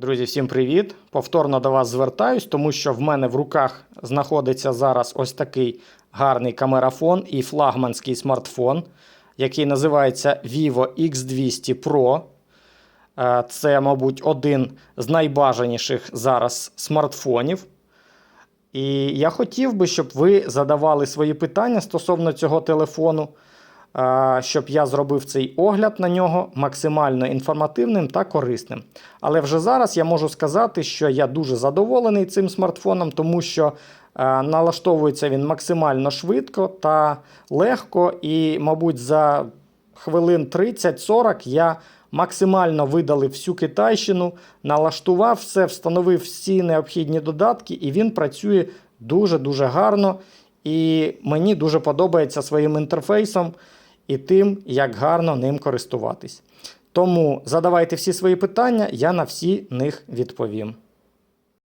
Друзі, всім привіт! Повторно до вас звертаюсь, тому що в мене в руках знаходиться зараз ось такий гарний камерафон і флагманський смартфон, який називається Vivo X200 Pro. Е, Це, мабуть, один з найбажаніших зараз смартфонів. І я хотів би, щоб ви задавали свої питання стосовно цього телефону, щоб я зробив цей огляд на нього максимально інформативним та корисним. Але вже зараз я можу сказати, що я дуже задоволений цим смартфоном, тому що налаштовується він максимально швидко та легко, і, мабуть, за хвилин 30-40 я максимально видалив всю китайщину, налаштував все, встановив всі необхідні додатки, і він працює дуже-дуже гарно. І мені дуже подобається своїм інтерфейсом і тим, як гарно ним користуватись. Тому задавайте всі свої питання, я на всі них відповім.